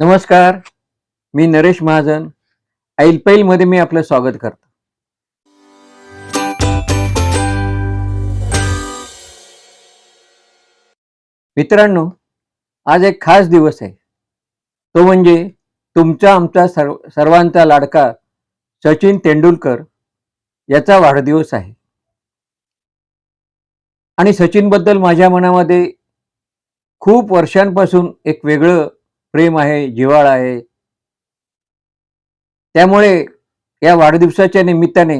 नमस्कार मी नरेश महाजन. ऐलपैलमध्ये मी आपलं स्वागत करतो. मित्रांनो आज एक खास दिवस आहे. तो म्हणजे तुमचा आमचा सर्व सर्वांचा लाडका सचिन तेंडुलकर याचा वाढदिवस आहे. आणि सचिनबद्दल माझ्या मनामध्ये खूप वर्षांपासून एक वेगळं प्रेम आहे जिवाळ आहे. त्यामुळे या वाढदिवसाच्या निमित्ताने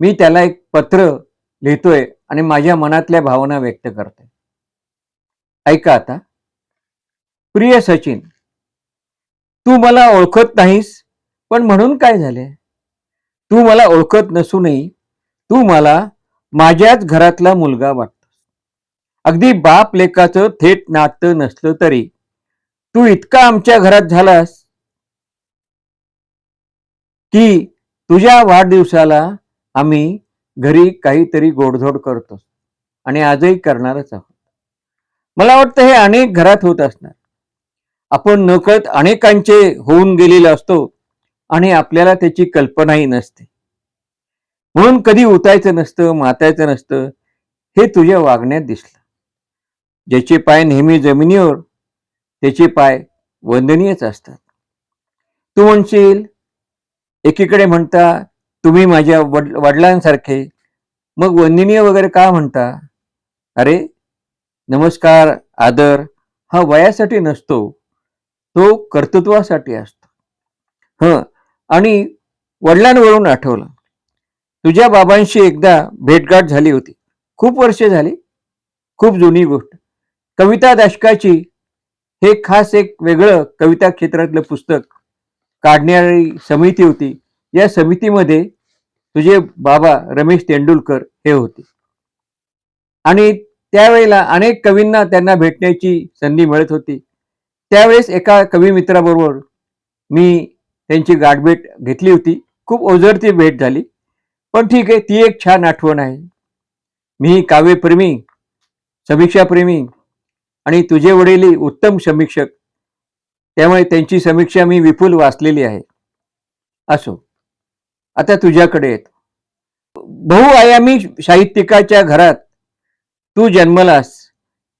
मी त्याला एक पत्र लिहितोय आणि माझ्या मनातल्या भावना व्यक्त करते ऐका आता. प्रिय सचिन तू मला ओळखत नाहीस पण म्हणून काय झाले तू मला ओळखत नसूनही तू मला माझ्याच घरातला मुलगा वाटतोस. अगदी बाप लेकाचं थेट नातं नसलं तरी तू इतका आमच्या घरात झालास की तुझ्या वाढदिवसाला आम्ही घरी काहीतरी गोडधोड करतो आणि आजही करणारच आहोत. मला वाटतं हे अनेक घरात होत असणार. आपण नकळत अनेकांचे होऊन गेलेले असतो आणि आपल्याला त्याची कल्पनाही नसते. म्हणून कधी उतायचं नसतं मातायचं नसतं हे तुझ्या वागण्यात दिसलं. ज्याचे पाय नेहमी जमिनीवर त्याचे पाय वंदनीयच असतात. तू म्हणशील एकीकडे म्हणता तुम्ही माझ्या वड वडिलांसारखे. मग वंदनीय वगैरे का म्हणता? अरे नमस्कार आदर हा वयासाठी नसतो. तो कर्तृत्वासाठी असतो. हं आणि वडिलांवरून आठवलं. तुझ्या बाबांशी एकदा भेटगाठ झाली होती. खूप वर्षे झाली. खूप जुनी गोष्ट. कविता दशकाची हे खास एक वेगळं कविता क्षेत्रातलं पुस्तक काढणारी समिती होती. या समितीमध्ये तुझे बाबा रमेश तेंडुलकर हे होते. आणि त्यावेळेला अनेक कवींना त्यांना भेटण्याची संधी मिळत होती. त्यावेळेस एका कवी मित्राबरोबर मी त्यांची गाठभेट घेतली होती. खूप ओझरती भेट झाली. पण ठीक आहे ती एक छान आठवण आहे. मी काव्यप्रेमी समीक्षाप्रेमी आणि तुझे वडील उत्तम समीक्षक. त्यामुळे त्यांची समीक्षा मी विपुल वाचलेली आहे. असो. आता तुझ्याकडे येत. बहुआयामी साहित्यिकाच्या घरात तू जन्मलास.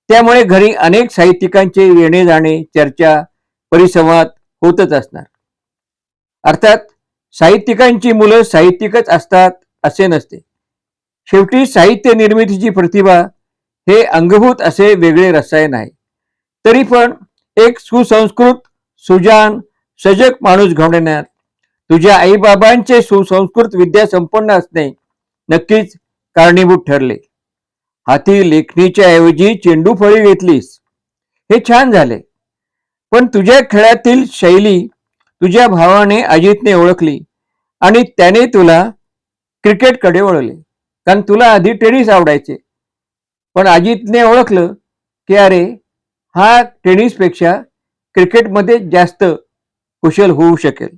त्यामुळे घरी अनेक साहित्यिकांचे येणे जाणे चर्चा परिसंवाद होतच असणार. अर्थात साहित्यिकांची मुलं साहित्यिकच असतात असे नसते. शेवटी साहित्य निर्मितीची प्रतिभा हे अंगभूत असे वेगळे रसायन आहे. तरी पण एक सुसंस्कृत सुजान सजग माणूस घडवण्यात तुझ्या आईबाबांचे सुसंस्कृत विद्या संपन्न असणे नक्कीच कारणीभूत ठरले. हाती लेखणीच्या ऐवजी चेंडू फळी घेतलीस. हे छान झाले. पण तुझ्या खेळातील शैली तुझ्या भावाने अजितने ओळखली आणि त्याने तुला क्रिकेटकडे वळवले कारण तुला आधी टेनिस आवडायचे. पण अजितने ओळखलं की अरे हा टेनिसपेक्षा क्रिकेटमध्ये जास्त कुशल होऊ शकेल.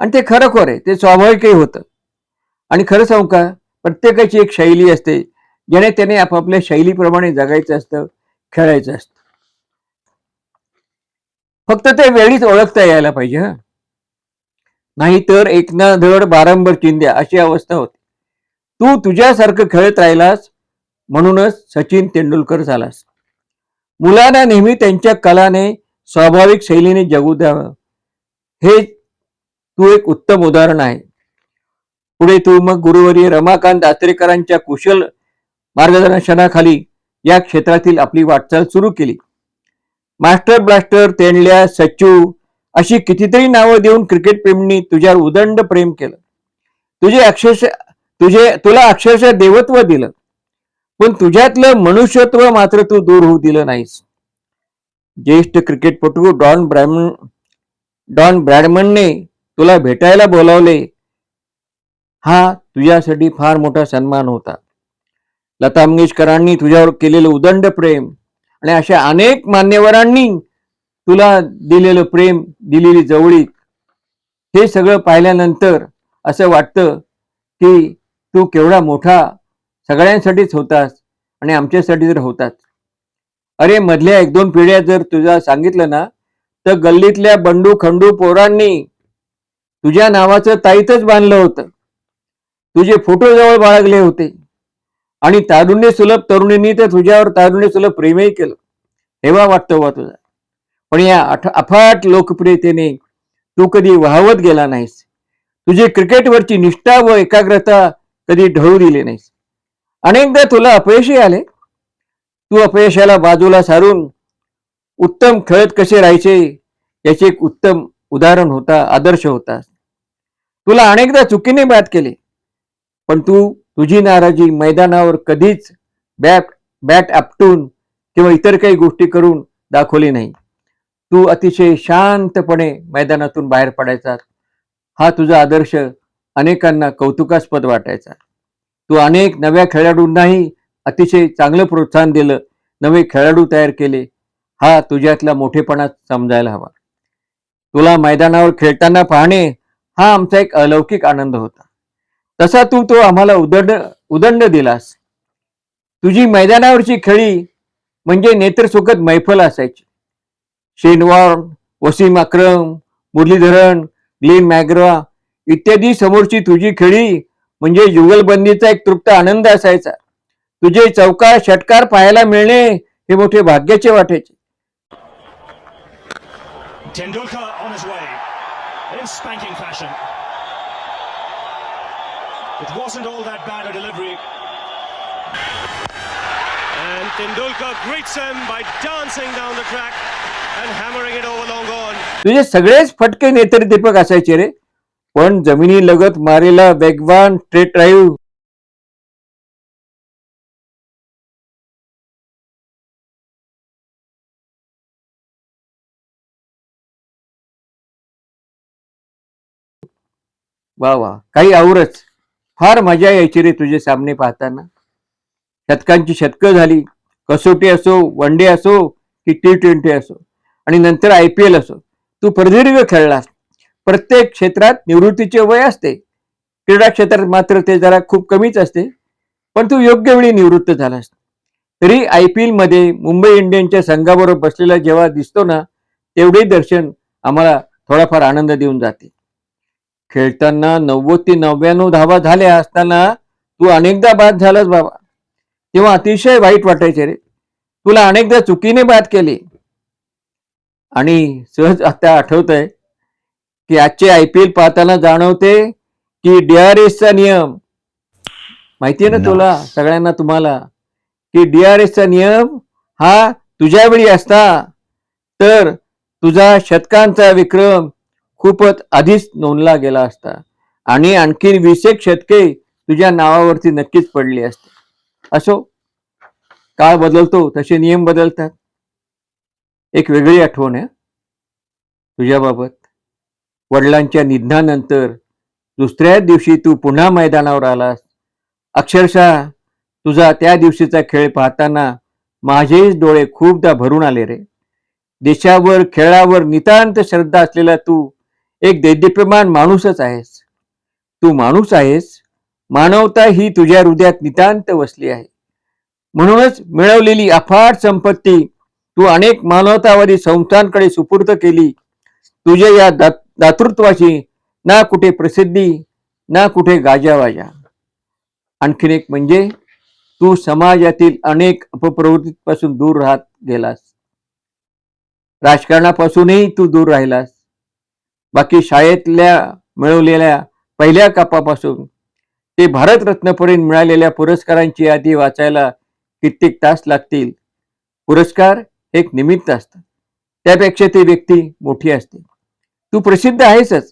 आणि ते खरोखर आहे ते स्वाभाविकही होतं. आणि खरं सांगू का प्रत्येकाची एक शैली असते ज्याने त्याने आपापल्या शैलीप्रमाणे जगायचं असतं खेळायचं असतं. फक्त ते वेळीच ओळखता यायला पाहिजे हा. नाहीतर तर एकना धड बारंबर चिंध्या अशी अवस्था होती. तू तुझ्यासारखं खेळत राहिलास म्हणूनच सचिन तेंडुलकर झालास मुलांना नेहमी त्यांच्या कलाने स्वाभाविक शैलीने जगू द्यावं. हे तू एक उत्तम उदाहरण आहे. पुढे तू मग गुरुवर्य रमाकांत दात्रेकरांच्या कुशल मार्गदर्शनाखाली या क्षेत्रातील आपली वाटचाल सुरू केली. मास्टर ब्लास्टर तेंडल्या सच्चू अशी कितीतरी नावं देऊन क्रिकेट प्रेमींनी तुझ्यावर उदंड प्रेम केलं. तुझे अक्षरशः तुझे तुला अक्षरशः देवत्व दिलं. पण तुझ्यातलं मनुष्यत्व मात्र तू दूर होऊ दिलं नाहीस. ज्येष्ठ क्रिकेटपटू डॉन ब्रॅमन डॉन ब्रॅडमनने तुला भेटायला बोलावले. हा तुझ्यासाठी फार मोठा सन्मान होता. लता मंगेशकरांनी तुझ्यावर केलेलं उदंड प्रेम आणि अशा अनेक मान्यवरांनी तुला दिलेलं प्रेम दिलेली जवळीक हे सगळं पाहिल्यानंतर असं वाटतं की तू केवढा मोठा सगळ्यांसाठीच होतास आणि आमच्यासाठी तर होतात. अरे मधल्या एक दोन पिढ्या जर तुझा सांगितलं ना तर गल्लीतल्या बंडू खंडू पोरांनी तुझ्या नावाचं ताईतच बांधलं होतं. तुझे फोटो जवळ बाळगले होते. आणि तारुण्य सुलभ तरुणींनी तर तुझ्यावर तारुण्य सुलभ प्रेमही केलं. हेवा वाटतो बा तुझा. पण या अफाट लोकप्रियतेने तू कधी वाहवत गेला नाहीस. तुझी क्रिकेटवरची निष्ठा व एकाग्रता कधी ढळू दिली नाहीस. अनेकदा तुला अपयशही आले. तू अपयशाला बाजूला सारून उत्तम खेळत कसे राहायचे याचे एक उत्तम उदाहरण होता आदर्श होता. तुला अनेकदा चुकीने बाद केले पण तू तुझी नाराजी मैदानावर कधीच बॅट बॅट आपटून किंवा इतर काही गोष्टी करून दाखवली नाही. तू अतिशय शांतपणे मैदानातून बाहेर पडायचा. हा तुझा आदर्श अनेकांना कौतुकास्पद वाटायचा. तू अनेक नव्या खेळाडूंनाही अतिशय चांगलं प्रोत्साहन दिलं नवे खेळाडू तयार केले. हा तुझ्यातला मोठेपणा समजायला हवा. तुला मैदानावर खेळताना पाहणे हा आमचा एक अलौकिक आनंद होता. तसा तू तो आम्हाला उदंड उदंड दिलास. तुझी मैदानावरची खेळी म्हणजे नेत्रसोखत मैफल असायची. Shane Warne Wasim Akram Muralitharan Glenn McGrath इत्यादी समोरची तुझी खेळी म्हणजे युगलबंदीचा एक तृप्त आनंद असायचा तुझे चौकार षटकार पाहायला मिळणे हे मोठे भाग्याचे वाटायचे. And Tendulkar greets him by dancing down the track and hammering it over long on. तुझे सगळेच फटके नेत्रदीपक असायचे रे पण जमिनी लगत मारेला वेगवान ट्रेट ड्राईव्ह वा वा. काही आवरच. फार मजा यायची रे तुझे सामने पाहताना. शतकांची शतकं झाली. कसोटी असो वन डे असो की टी ट्वेंटी असो. आणि नंतर आय पी एल असो. तू प्रदीर्घ खेळलास. प्रत्येक क्षेत्रात निवृत्तीचे वय असते. क्रीडा क्षेत्रात मात्र ते जरा खूप कमीच असते. पण तू योग्य वेळी निवृत्त झालास तरी आय पी मध्ये मुंबई इंडियन्सच्या संघाबरोबर बसलेला जेव्हा दिसतो ना तेवढे दर्शन आम्हाला थोडाफार आनंद देऊन जाते. खेळताना नव्वद ते नव्याण्णव धावा झाल्या असताना तू अनेकदा बाद झालास बाबा. तेव्हा अतिशय वाईट वाटायचे रे. तुला अनेकदा चुकीने बाद केली. आणि सहज आता आठवत आहे की आजचे आय पी एल पाहताना जाणवते की डीआरएसचा नियम माहितीये ना तुला सगळ्यांना तुम्हाला की डीआरएसचा नियम हा तुझ्या वेळी असता तर तुझा शतकांचा विक्रम खूपच आधीच नोंदला गेला असता. आणि आणखी वीस एक शतके तुझ्या नावावरती नक्कीच पडली असते. असो काळ बदलतो तसे नियम बदलतात. एक वेगळी आठवण आहे तुझ्याबाबत. वडिलांच्या निधनानंतर दुसऱ्या दिवशी तू पुन्हा मैदानावर आलास. अक्षरशः तुझा त्या दिवशीचा खेळ पाहताना माझेच डोळे खूपदा भरून आले रे. देशावर खेळावर नितांत श्रद्धा असलेला तू एक दैद्यप्रमाण माणूसच आहेस. तू माणूस आहेस. मानवता ही तुझ्या हृदयात नितांत वसली आहे. म्हणूनच मिळवलेली अफाट संपत्ती तू अनेक मानवतावादी संस्थांकडे सुपूर्द केली. तुझ्या या दत्त दातृत्वाची ना कुठे प्रसिद्धी ना कुठे गाजावाजा. आणखीन एक म्हणजे तू समाजातील अनेक अपप्रवृत्तीपासून दूर राहत गेलास. राजकारणापासूनही तू दूर राहिलास. बाकी शाळेतल्या मिळवलेल्या पहिल्या कापापासून ते भारतरत्नपर्यंत मिळालेल्या पुरस्कारांची यादी वाचायला कित्येक तास लागतील. पुरस्कार एक निमित्त असतात. त्यापेक्षा ती व्यक्ती मोठी असते. तू प्रसिद्ध आहेसच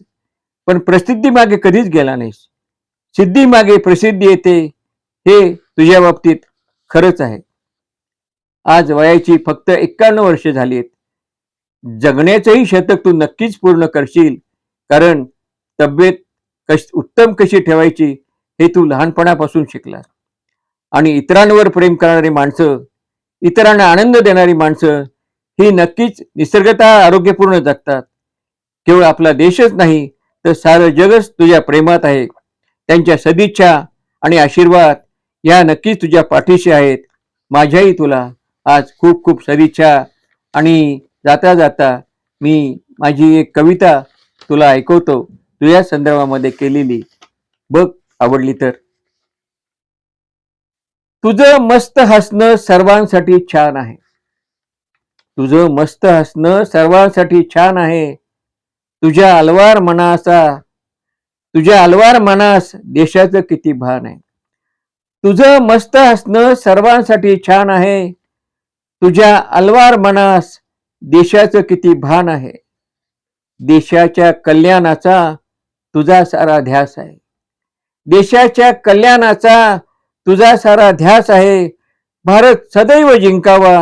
पण प्रसिद्धी मागे कधीच गेला नाहीस. सिद्धी मागे प्रसिद्धी येते हे तुझ्या बाबतीत खरंच आहे. आज वयाची फक्त एक्क्याण्णव वर्षे झाली आहेत जगण्याचंही शतक तू नक्कीच पूर्ण करशील कारण तब्येत कश उत्तम कशी ठेवायची हे तू लहानपणापासून शिकलास. आणि इतरांवर प्रेम करणारी माणसं इतरांना आनंद देणारी माणसं ही नक्कीच निसर्गता आरोग्यपूर्ण जगतात. केवळ आपला देशच नाही तर सारं जगच तुझ्या प्रेमात आहे. त्यांच्या सदिच्छा आणि आशीर्वाद या नक्कीच तुझ्या पाठीशी आहेत. माझ्याही तुला आज खूप खूप सदिच्छा आणि जाता जाता मी माझी एक कविता तुला ऐकवतो. तुझ्या संदर्भामध्ये केलेली बघ आवडली तर. तुझं मस्त हसणं सर्वांसाठी छान आहे. तुझं मस्त हसणं सर्वांसाठी छान आहे. तुझ्या अलवार मनाचा तुझ्या अलवार मनास देशाचं किती भान आहे. तुझं मस्त हसणं सर्वांसाठी छान आहे. तुझ्या अलवार मनास देशाचं किती भान आहे. देशाच्या कल्याणाचा तुझा सारा ध्यास आहे. देशाच्या कल्याणाचा तुझा सारा ध्यास आहे. भारत सदैव जिंकावा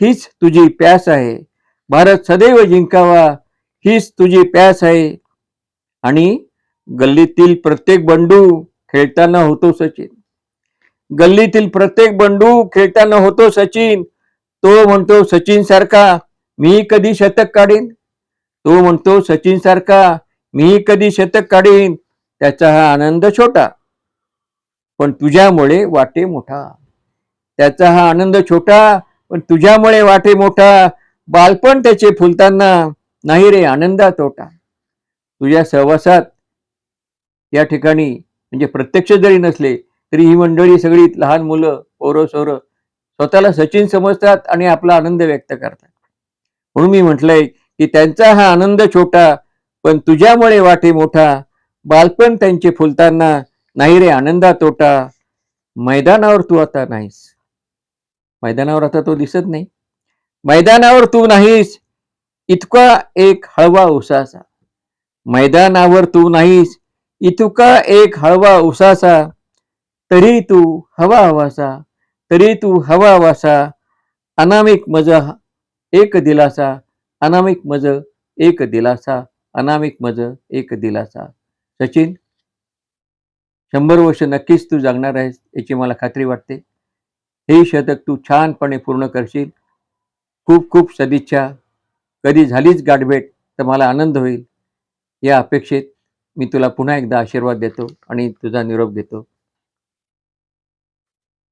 हीच तुझी प्यास आहे. भारत सदैव जिंकावा हीच तुझी प्यास आहे. आणि गल्लीतील प्रत्येक बंडू खेळताना होतो सचिन. गल्लीतील प्रत्येक बंडू खेळताना होतो सचिन. तो म्हणतो सचिन सारखा मी कधी शतक काढीन? तो म्हणतो सचिन सारखा मी कधी शतक काढीन? त्याचा हा आनंद छोटा. पण तुझ्यामुळे वाटे मोठा. त्याचा हा आनंद छोटा पण तुझ्यामुळे वाटे मोठा. बालपण त्याचे फुलताना नाही रे आनंदा तोटा. तुझ्या सहवासात या ठिकाणी म्हणजे प्रत्यक्ष जरी नसले तरी ही मंडळी सगळी लहान मुलं पोरं सोरं स्वतःला सचिन समजतात आणि आपला आनंद व्यक्त करतात. म्हणून मी म्हटलंय की त्यांचा हा आनंद छोटा पण तुझ्यामुळे वाटे मोठा बालपण त्यांचे फुलताना नाही रे आनंदा तोटा. मैदानावर तू आता नाहीस. मैदानावर आता तो दिसत नाही. मैदानावर तू नाहीस. इतका एक हळवा उसासा मैदानावर तू नाहीस इतका एक हळवा उसासा तरी तू हवा हवासा तरी तू हवा हवासा अनामिक मज एक दिलासा अनामिक मज एक दिलासा अनामिक मज एक दिलासा. सचिन शंभर वर्ष नक्कीच तू जगणार आहेस याची मला खात्री वाटते. हे शतक तू छानपणे पूर्ण करशील. खूप खूप सदिच्छा. कधी झालीच गाठभेट तर मला आनंद होईल. या अपेक्षेत मी तुला पुन्हा एकदा आशीर्वाद देतो आणि तुझा निरोप देतो